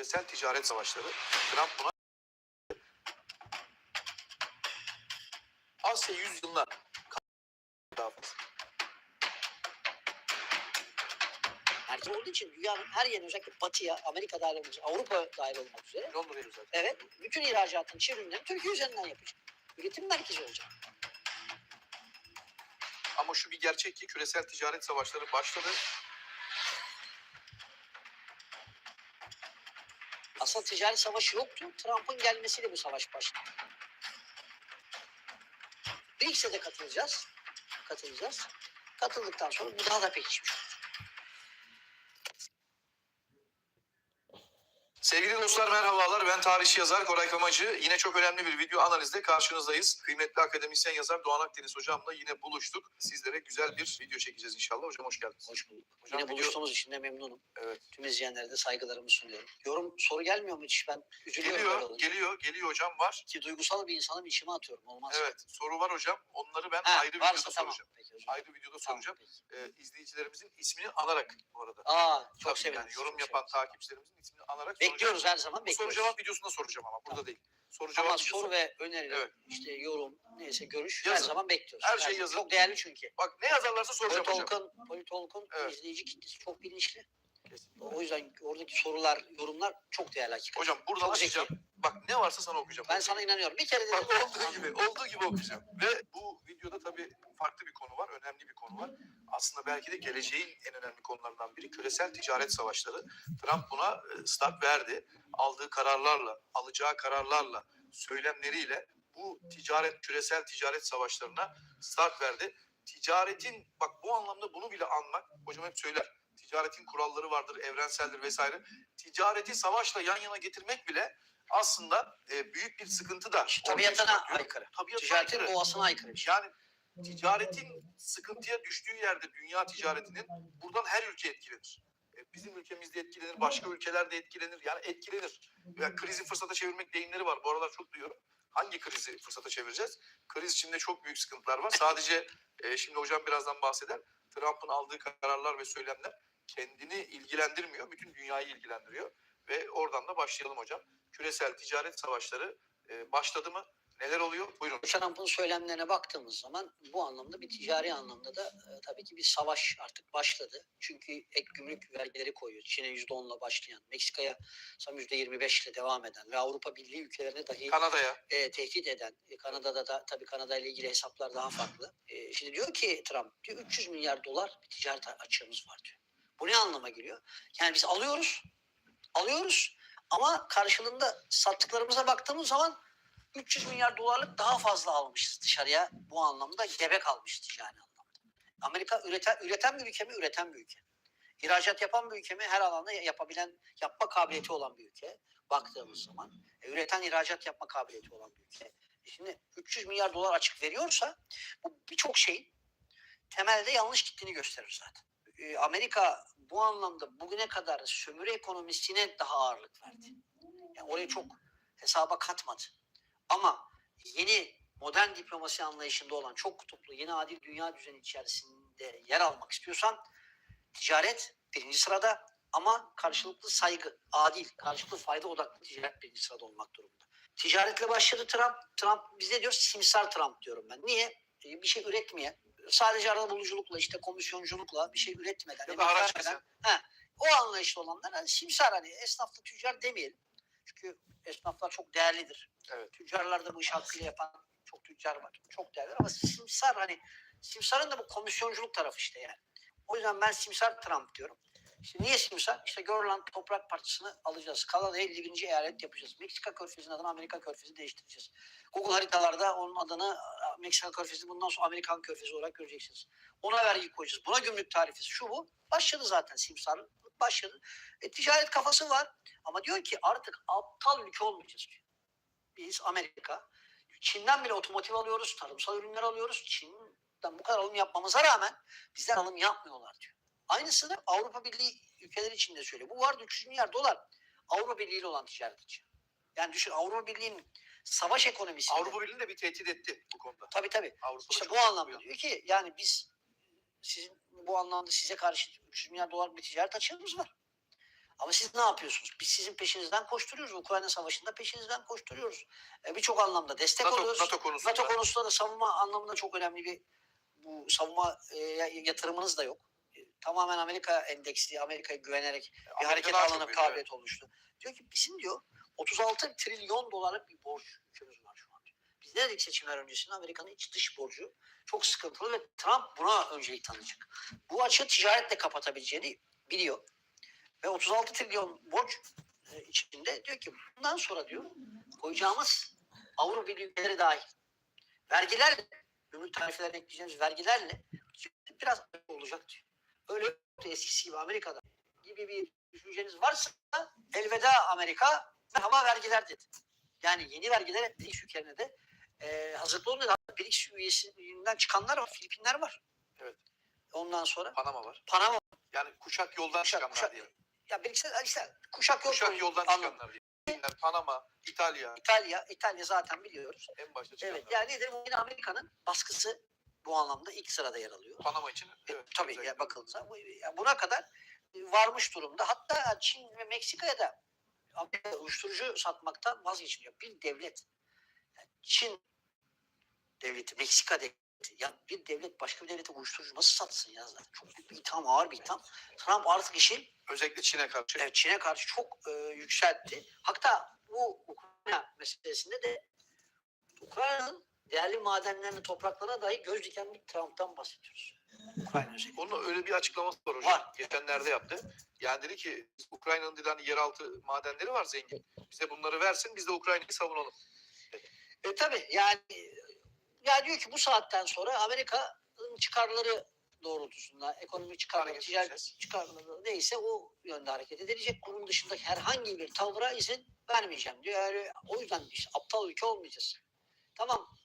küresel ticaret savaşları. Trump buna Asya yüzyılına. Merkez olduğu için dünyanın her yerine özellikle batıya, Amerika dahil olmak üzere, Avrupa dahil olmak üzere Londra'ya özel. evet bütün ihracatın, ürünlerini Türkiye üzerinden yapacak. Üretim merkezi olacak. Ama şu bir gerçek ki küresel ticaret savaşları başladı. Aslında ticaret savaşı yoktu. Trump'ın gelmesiyle bu savaş başladı. BRICS'e de katılacağız. Katılacağız. Katıldıktan sonra bu daha da pekişmiş Sevgili dostlar merhabalar. Ben tarihçi yazar Koray Kamacı. Yine çok önemli bir video analizde karşınızdayız. Kıymetli akademisyen yazar Doğan Akdeniz hocamla yine buluştuk. Sizlere güzel bir video çekeceğiz inşallah. Hocam hoş geldiniz. Hoş bulduk. Hocam Yine video- buluştuğumuz için de memnunum. Evet. Tüm izleyenlere de saygılarımı sunuyorum. Yorum soru gelmiyor mu hiç? Ben üzülüyorum. Geliyor, geliyor, geliyor hocam var. Ki duygusal bir insanım içime atıyorum. Olmaz. Evet, soru var hocam. Onları ben Ha, ayrı videoda tamam. soracağım. Peki, dilerim. Ayrı videoda Tamam, soracağım. peki. Ee, izleyicilerimizin ismini anarak bu arada. Aa çok Tabii sevinirim. yani yorum çok yapan sevinirim. takipçilerimizin ismini anarak Bekliyoruz her zaman Bu soru bekliyoruz. cevap videosunda soracağım ama burada değil. Soru cevap Ama videosu. soru ve öneriler, Evet. işte yorum, neyse görüş her Yazın. zaman bekliyoruz. Her şey zaman. yazın. Çok değerli çünkü. Bak ne yazarlarsa soracağım hocam. Politolog'un, Politolog'un Evet. izleyici kitlesi çok bilinçli. Kesinlikle. O yüzden oradaki sorular, yorumlar çok değerli hakikaten. Hocam buradan Çok zeki. Bak ne varsa sana okuyacağım. Ben sana inanıyorum. Bir kere Bak olduğu gibi, olduğu gibi okuyacağım. Ve bu videoda tabii farklı bir konu var, önemli bir konu var. Aslında belki de geleceğin en önemli konularından biri küresel ticaret savaşları. Trump buna e, start verdi. Aldığı kararlarla, alacağı kararlarla, söylemleriyle bu ticaret, küresel ticaret savaşlarına start verdi. Ticaretin, bak bu anlamda bunu bile anmak, hocam hep söyler. Ticaretin kuralları vardır, evrenseldir vesaire. Ticareti savaşla yan yana getirmek bile aslında e, büyük bir sıkıntı da tabiatına aykırı. Tabiatına Ticaretin aykırı. doğasına aykırı. Yani ticaretin sıkıntıya düştüğü yerde dünya ticaretinin buradan her ülke etkilenir. E, Bizim ülkemizde etkilenir, başka ülkelerde etkilenir. Yani etkilenir. Ya krizi fırsata çevirmek deyimleri var. Bu aralar çok duyuyorum. Hangi krizi fırsata çevireceğiz? Kriz içinde çok büyük sıkıntılar var. Sadece e, şimdi hocam birazdan bahseder. Trump'ın aldığı kararlar ve söylemler kendini ilgilendirmiyor. Bütün dünyayı ilgilendiriyor. Ve oradan da başlayalım hocam. Küresel ticaret savaşları e, başladı mı? Neler oluyor? Buyurun. Trump'ın söylemlerine baktığımız zaman bu anlamda bir ticari anlamda da e, tabii ki bir savaş artık başladı. Çünkü ek gümrük vergileri koyuyor. Çin'e %10'la başlayan, Meksika'ya sanırım %25 ile devam eden ve Avrupa Birliği ülkelerine dahi Kanada'ya. e, tehdit eden, e, Kanada'da da tabii Kanada ile ilgili hesaplar daha farklı. E, şimdi diyor ki Trump, diyor 300 milyar dolar bir ticaret açığımız var diyor. Bu ne anlama geliyor? Yani biz alıyoruz, alıyoruz ama karşılığında sattıklarımıza baktığımız zaman 300 milyar dolarlık daha fazla almışız dışarıya. Bu anlamda gebe kalmış ticari anlamda. Amerika üreten, üreten bir ülke mi? Üreten bir ülke. İhracat yapan bir ülke mi? Her alanda yapabilen, yapma kabiliyeti olan bir ülke. Baktığımız zaman. E, üreten, ihracat yapma kabiliyeti olan bir ülke. E, Şimdi 300 milyar dolar açık veriyorsa bu birçok şeyin temelde yanlış gittiğini gösterir zaten. E, Amerika bu anlamda bugüne kadar sömürü ekonomisine daha ağırlık verdi. Yani orayı çok hesaba katmadı. Ama yeni modern diplomasi anlayışında olan çok kutuplu yeni adil dünya düzeni içerisinde yer almak istiyorsan ticaret birinci sırada ama karşılıklı saygı, adil, karşılıklı fayda odaklı ticaret birinci sırada olmak durumunda. Ticaretle başladı Trump. Trump biz ne diyoruz? Simsar Trump diyorum ben. Niye? E, Bir şey üretmeye, sadece arabuluculukla işte komisyonculukla bir şey üretmeden, Ya da araç vermeden, kesen. o anlayışlı olanlar hani simsar hani esnaflı tüccar demeyelim. Çünkü esnaflar çok değerlidir. Evet. Tüccarlar da bu işi hakkıyla yapan çok tüccar var. Çok değerli ama simsar hani simsarın da bu komisyonculuk tarafı işte yani. O yüzden ben simsar Trump diyorum. İşte niye simsar? İşte Görland toprak parçasını alacağız. Kanada'ya 50. eyalet yapacağız. Meksika körfezinin adını Amerika körfezi değiştireceğiz. Google haritalarda onun adını Meksika körfezi bundan sonra Amerikan körfezi olarak göreceksiniz. Ona vergi koyacağız. Buna gümrük tarifesi şu bu. Başladı zaten simsarlık başladı. E, ticaret kafası var. Ama diyor ki artık aptal ülke olmayacağız diyor. Biz Amerika, Çin'den bile otomotiv alıyoruz, tarımsal ürünler alıyoruz. Çin'den bu kadar alım yapmamıza rağmen bizden alım yapmıyorlar diyor. Aynısını Avrupa Birliği ülkeleri için de söylüyor. Bu vardı 300 milyar dolar Avrupa Birliği ile olan ticaret için. Yani düşün Avrupa Birliği'nin savaş ekonomisi. Avrupa Birliği de bir tehdit etti bu konuda. Tabii tabii. Avrupa'da İşte bu anlamda diyor ki yani biz sizin bu anlamda size karşı 300 milyar dolar bir ticaret açığımız var. Ama siz ne yapıyorsunuz? Biz sizin peşinizden koşturuyoruz. Ukrayna Savaşı'nda peşinizden koşturuyoruz. E, Birçok anlamda destek NATO, oluyoruz. NATO konusunda. NATO konusunda da savunma anlamında çok önemli bir bu savunma e, yatırımınız da yok. Tamamen Amerika endeksli, Amerika'ya güvenerek bir hareket alanı kabiliyet oluştu. Diyor ki bizim diyor 36 trilyon dolarlık bir borç yükümüz var şu an diyor. Biz ne dedik seçimler öncesinde Amerika'nın iç dış borcu çok sıkıntılı ve Trump buna öncelik tanıyacak. Bu açığı ticaretle kapatabileceğini biliyor. Ve 36 trilyon borç e, içinde diyor ki bundan sonra diyor koyacağımız Avrupa Birliği ülkeleri dahil vergilerle gümrük tarifelerine ekleyeceğimiz vergilerle biraz olacak diyor. Öyle eskisi gibi Amerika'da gibi bir düşünceniz varsa elveda Amerika merhaba vergiler dedi. Yani yeni vergiler BRICS ülkelerine de e, hazırlı olun dedi. BRICS üyesinden çıkanlar var. Filipinler var. Evet. Ondan sonra Panama var. Panama. Yani kuşak yoldan Kuşak- çıkanlar kuşak- diyelim. Ya BRICS'te işte kuşak yok. Kuşak yoldan Anladım. çıkanlar diyelim. Panama, İtalya İtalya, İtalya zaten biliyoruz. en başta çıkanlar. Evet yani nedir? Bu yine Amerika'nın baskısı bu anlamda ilk sırada yer alıyor. Panama için evet, Tabii özellikle. ya ya buna kadar varmış durumda. Hatta Çin ve Meksika'ya da Amerika uyuşturucu satmaktan vazgeçmiyor. Bir devlet, yani Çin devleti, Meksika devleti, ya bir devlet başka bir devlete uyuşturucu nasıl satsın ya zaten? Çok büyük bir itham, ağır bir itham. Trump artık işi Özellikle Çin'e karşı. evet, Çin'e karşı çok e, yükseltti. Hatta bu Ukrayna meselesinde de Ukrayna'nın değerli madenlerine, topraklarına dahi göz diken bir Trump'tan bahsediyoruz. Ukrayna özellikle. Onun öyle bir açıklaması var hocam. Var. Geçenlerde yaptı. Yani dedi ki Ukrayna'nın dedi hani yeraltı madenleri var zengin. Bize bunları versin biz de Ukrayna'yı savunalım. E tabii yani ya diyor ki bu saatten sonra Amerika'nın çıkarları doğrultusunda ekonomik çıkarları, ticaret çıkarları neyse o yönde hareket edilecek. Bunun dışında herhangi bir tavra izin vermeyeceğim diyor. Yani o yüzden işte aptal ülke olmayacağız. Tamam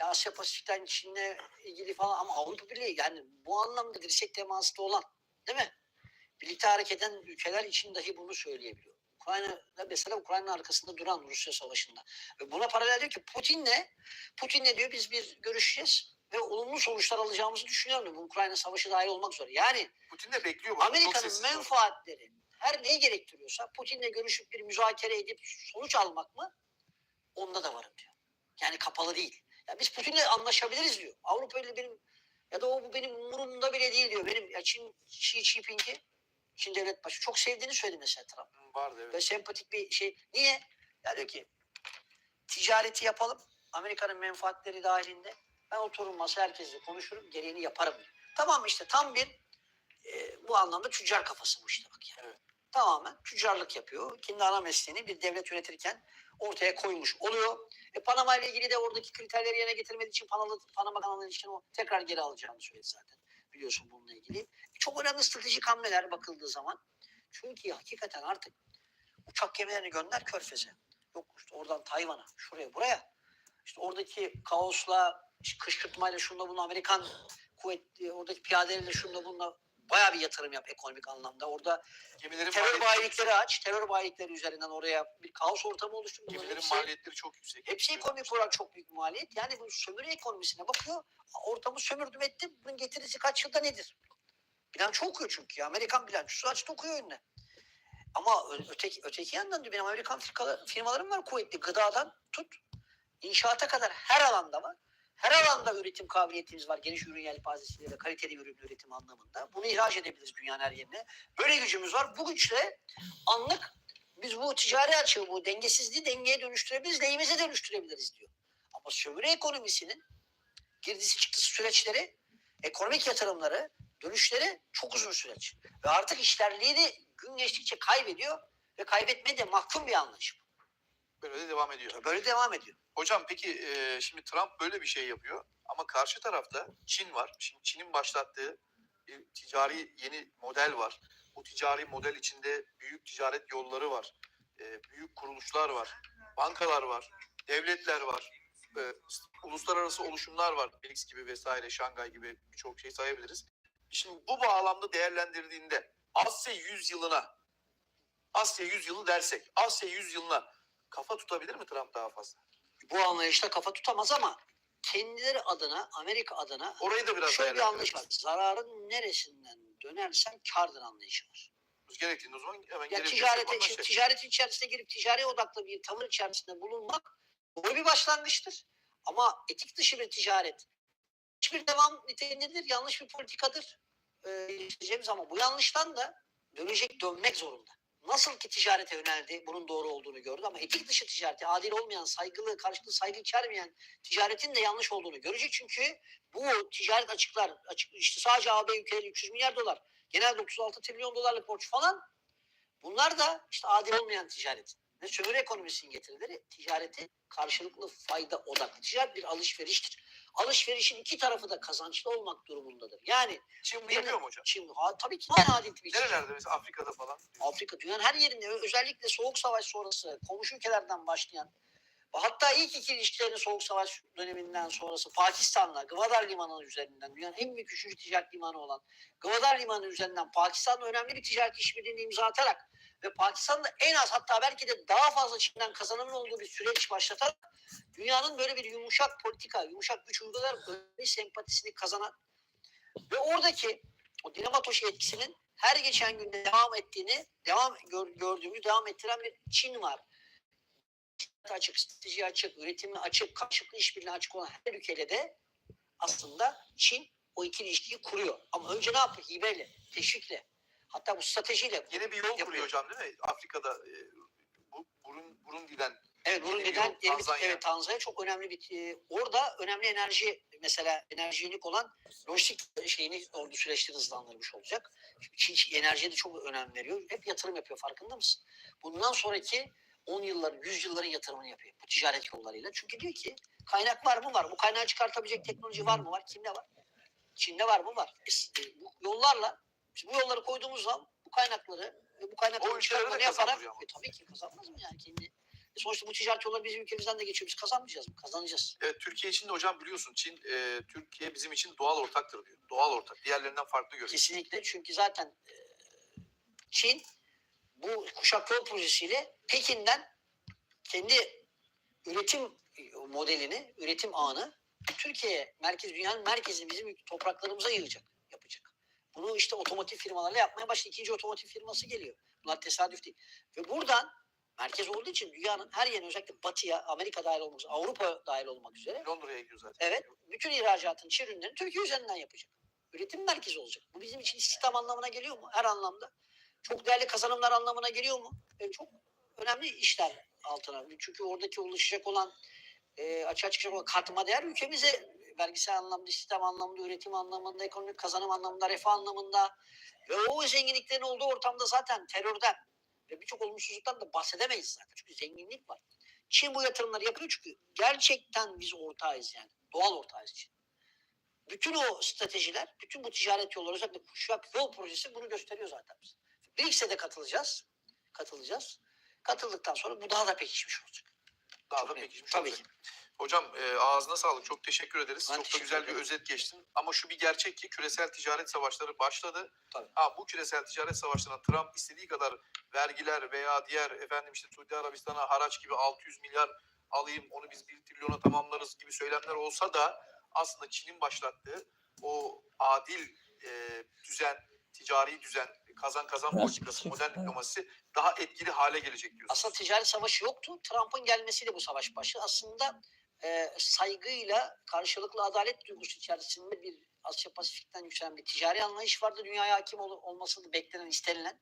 Asya Pasifik'ten Çin'le ilgili falan ama Avrupa Birliği yani bu anlamda dirsek temasında olan değil mi? Birlikte hareket eden ülkeler için dahi bunu söyleyebiliyor. Ukrayna'da mesela Ukrayna'nın arkasında duran Rusya Savaşı'nda. Ve buna paralel diyor ki Putin'le Putin'le diyor biz bir görüşeceğiz ve olumlu sonuçlar alacağımızı düşünüyorum diyor. Bu Ukrayna Savaşı dahil olmak üzere. Yani Putin de bekliyor. bunu. Amerika'nın menfaatleri her neyi gerektiriyorsa Putin'le görüşüp bir müzakere edip sonuç almak mı? Onda da varım diyor. Yani kapalı değil. Ya biz Putin'le anlaşabiliriz diyor. Avrupa ile benim ya da o bu benim umurumda bile değil diyor. Benim ya Çin Xi Jinping'i Çin devlet başı çok sevdiğini söyledi mesela Trump Vardı evet. ve sempatik bir şey. Niye? Ya diyor ki ticareti yapalım. Amerika'nın menfaatleri dahilinde. Ben otururum masaya herkesle konuşurum. Gereğini yaparım. diyor. Tamam işte tam bir e, bu anlamda tüccar kafası bu işte bak yani. Evet. Tamamen tüccarlık yapıyor. Kendi ana mesleğini bir devlet yönetirken ortaya koymuş oluyor. E, Panama ile ilgili de oradaki kriterleri yerine getirmediği için Panama, Panama kanalına ilişkin o tekrar geri alacağını söyledi zaten. Biliyorsun bununla ilgili. E, çok önemli stratejik hamleler bakıldığı zaman. Çünkü hakikaten artık uçak gemilerini gönder Körfez'e. Yok işte oradan Tayvan'a, şuraya, buraya. İşte oradaki kaosla, işte kışkırtmayla şunla bunla Amerikan kuvvetli, oradaki piyadeleriyle şunla bunla bayağı bir yatırım yap ekonomik anlamda. Orada Gemilerin terör bayilikleri aç, terör bayilikleri üzerinden oraya bir kaos ortamı oluştur. Bunların gemilerin hepsi- maliyetleri çok yüksek. Hepsi ekonomik olarak çok büyük maliyet. Yani bu sömürü ekonomisine bakıyor. Ortamı sömürdüm ettim. Bunun getirisi kaç yılda nedir? Bilanço okuyor çünkü. Amerikan bilançosu açtı okuyor önüne. Ama öteki, öteki yandan diyor benim Amerikan firmalarım var kuvvetli. Gıdadan tut. inşaata kadar her alanda var. Her alanda üretim kabiliyetimiz var. Geniş ürün yelpazesiyle ve kaliteli ürün üretim anlamında. Bunu ihraç edebiliriz dünyanın her yerine. Böyle gücümüz var. Bu güçle anlık biz bu ticari açığı, bu dengesizliği dengeye dönüştürebiliriz, lehimize dönüştürebiliriz diyor. Ama sömürü ekonomisinin girdisi çıktısı süreçleri, ekonomik yatırımları, dönüşleri çok uzun süreç. Ve artık işlerliğini gün geçtikçe kaybediyor ve kaybetmeye de mahkum bir anlayış. Böyle de devam ediyor. Böyle devam ediyor. Hocam peki e, şimdi Trump böyle bir şey yapıyor ama karşı tarafta Çin var. Şimdi Çin'in başlattığı bir ticari yeni model var. Bu ticari model içinde büyük ticaret yolları var. E, büyük kuruluşlar var. Bankalar var. Devletler var. e, uluslararası oluşumlar var. BRICS gibi vesaire, Şangay gibi birçok şey sayabiliriz. Şimdi bu bağlamda değerlendirdiğinde Asya 100 yılına Asya 100 yılı dersek Asya 100 yılına kafa tutabilir mi Trump daha fazla? Bu anlayışla kafa tutamaz ama kendileri adına, Amerika adına Orayı da biraz şöyle bir anlayış var. Zararın neresinden dönersen kardır anlayışı var. Gerektiğinde o zaman hemen Ya ticarete, şimdi ticaretin içerisine girip ticari odaklı bir tavır içerisinde bulunmak doğru bir başlangıçtır. Ama etik dışı bir ticaret hiçbir devam niteliğindedir, yanlış bir politikadır. Ee, ama bu yanlıştan da dönecek, dönmek zorunda. Nasıl ki ticarete yöneldi, bunun doğru olduğunu gördü ama etik dışı ticareti, adil olmayan, saygılı, karşılıklı saygı içermeyen ticaretin de yanlış olduğunu görecek. Çünkü bu ticaret açıklar, açık, işte sadece AB ülkeleri 300 milyar dolar, genelde 36 trilyon dolarlık borç falan Bunlar da işte adil olmayan ticaret ve sömürü ekonomisinin getirileri ticareti karşılıklı fayda odaklı. Ticaret bir alışveriştir. Alışverişin iki tarafı da kazançlı olmak durumundadır. Yani Çin bunu yapıyor mu hocam? Çin ha, tabii ki adil bir. Nerelerde mesela Afrika'da falan? Afrika dünyanın her yerinde özellikle soğuk savaş sonrası komşu ülkelerden başlayan hatta ilk iki ilişkilerin soğuk savaş döneminden sonrası Pakistan'la Gwadar Limanı üzerinden dünyanın en büyük üçüncü ticaret limanı olan Gwadar Limanı üzerinden Pakistan'la önemli bir ticaret işbirliğini imza atarak ve Pakistan'da en az hatta belki de daha fazla Çin'den kazanımın olduğu bir süreç başlatarak dünyanın böyle bir yumuşak politika, yumuşak güç uygulayarak önemli sempatisini kazanan ve oradaki o dinamo taşı etkisinin her geçen günde devam ettiğini, devam gör, gördüğümüz, devam ettiren bir Çin var. Açık, strateji açık, üretimi açık, karşılıklı işbirliğine açık olan her ülkeyle de aslında Çin o ikili ilişkiyi kuruyor. Ama önce ne yapıyor? Hibeyle, teşvikle. Hatta bu stratejiyle. Yeni bir yol Yapıyor. kuruyor hocam değil mi? Afrika'da e, bu Burun Burundi'den Evet, Burundi'den yeni bir, evet, Tanzanya çok önemli bir e, orada önemli enerji mesela enerjinik olan lojistik şeyini ordu süreçleri hızlandırmış olacak. Çin, enerjiye de çok önem veriyor. Hep yatırım yapıyor farkında mısın? Bundan sonraki 10 yılların, 100 yılların yatırımını yapıyor bu ticaret yollarıyla. Çünkü diyor ki kaynak var mı? Var. Bu kaynağı çıkartabilecek teknoloji var mı? Var. Kimde var? Çin'de var mı? Var. E, e, bu yollarla biz bu yolları koyduğumuz zaman bu kaynakları ve bu kaynakları çıkartmanı yaparak e, tabii ki kazanmaz mı yani kendi e, Sonuçta bu ticaret yolları bizim ülkemizden de geçiyor. Biz kazanmayacağız mı? Kazanacağız. Evet, Türkiye için de hocam biliyorsun Çin e, Türkiye bizim için doğal ortaktır diyor. Doğal ortak. Diğerlerinden farklı görüyor. Kesinlikle. Çünkü zaten e, Çin bu kuşak yol projesiyle Pekin'den kendi üretim modelini, üretim ağını Türkiye merkez dünyanın merkezini bizim topraklarımıza yığacak. Bunu işte otomotiv firmalarla yapmaya başladı. İkinci otomotiv firması geliyor. Bunlar tesadüf değil. Ve buradan merkez olduğu için dünyanın her yerine özellikle batıya, Amerika dahil olmak üzere, Avrupa dahil olmak üzere Londra'ya gidiyor zaten. Evet, bütün ihracatın, Çin ürünlerini Türkiye üzerinden yapacak. Üretim merkezi olacak. Bu bizim için istihdam anlamına geliyor mu? Her anlamda. Çok değerli kazanımlar anlamına geliyor mu? E, çok önemli işler altına. Çünkü oradaki oluşacak olan e, açığa çıkacak olan katma değer ülkemize vergisel anlamda, istihdam anlamında, üretim anlamında, ekonomik kazanım anlamında, refah anlamında ve o zenginliklerin olduğu ortamda zaten terörden ve birçok olumsuzluktan da bahsedemeyiz zaten. Çünkü zenginlik var. Çin bu yatırımları yapıyor çünkü gerçekten biz ortağıyız yani. Doğal ortağıyız için. Bütün o stratejiler, bütün bu ticaret yolları özellikle kuşak yol projesi bunu gösteriyor zaten bize. BRICS'e de katılacağız. Katılacağız. Katıldıktan sonra bu daha da pekişmiş olacak. Daha da Çok net. pekişmiş Tabii olacak. Hocam e, ağzına sağlık. Çok teşekkür ederiz. Ben Çok da teşekkür güzel bir ederim. özet geçtin. Ama şu bir gerçek ki küresel ticaret savaşları başladı. Tabii. Ha bu küresel ticaret savaşlarına Trump istediği kadar vergiler veya diğer efendim işte Suudi Arabistan'a haraç gibi 600 milyar alayım onu biz 1 trilyona tamamlarız gibi söylemler olsa da aslında Çin'in başlattığı o adil e, düzen, ticari düzen, kazan kazan politikası, modern evet. diplomasi daha etkili hale gelecek diyorsunuz. Aslında ticaret savaşı yoktu. Trump'ın gelmesiyle bu savaş başladı. Aslında e, saygıyla karşılıklı adalet duygusu içerisinde bir Asya Pasifik'ten yükselen bir ticari anlayış vardı. Dünyaya hakim ol- olması beklenen, istenilen.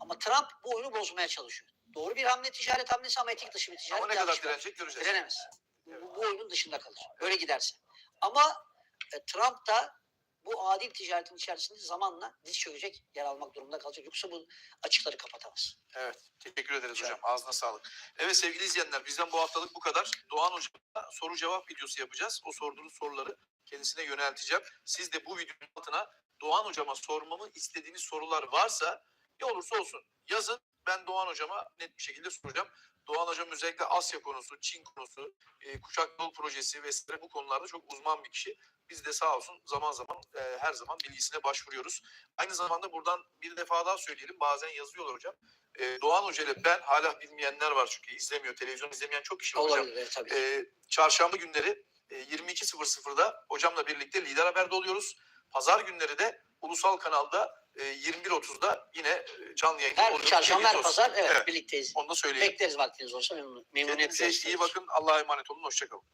Ama Trump bu oyunu bozmaya çalışıyor. Doğru bir hamle ticaret hamlesi ama etik dışı bir ticaret Ama ne kadar direnecek göreceğiz. Direnemez. Bu, bu oyunun dışında kalır. Öyle giderse. Ama e, Trump da bu adil ticaretin içerisinde zamanla diz çökecek, yer almak durumunda kalacak. Yoksa bu açıkları kapatamaz. Evet. Teşekkür ederiz Rica hocam. Ağzına sağlık. Evet sevgili izleyenler bizden bu haftalık bu kadar. Doğan Hocam'a soru cevap videosu yapacağız. O sorduğunuz soruları kendisine yönelteceğim. Siz de bu videonun altına Doğan Hocam'a sormamı istediğiniz sorular varsa ne olursa olsun yazın. Ben Doğan Hocam'a net bir şekilde soracağım. Doğan Hocam özellikle Asya konusu, Çin konusu, e, kuşak yol projesi vesaire bu konularda çok uzman bir kişi. Biz de sağ olsun zaman zaman e, her zaman bilgisine başvuruyoruz. Aynı zamanda buradan bir defa daha söyleyelim. Bazen yazıyorlar hocam. E, Doğan Hoca ile ben hala bilmeyenler var çünkü izlemiyor. Televizyon izlemeyen çok kişi var hocam. Olabilir tabii. E, çarşamba günleri e, 22.00'da hocamla birlikte Lider Haber'de oluyoruz. Pazar günleri de ulusal kanalda e, 21.30'da yine e, canlı yayında Her olacağız. çarşamba her pazar evet, birlikteyiz. Onu da söyleyelim. Bekleriz vaktiniz olsa memnun, memnuniyetle. Kendinize iyi bakın. Allah'a emanet olun. Hoşçakalın.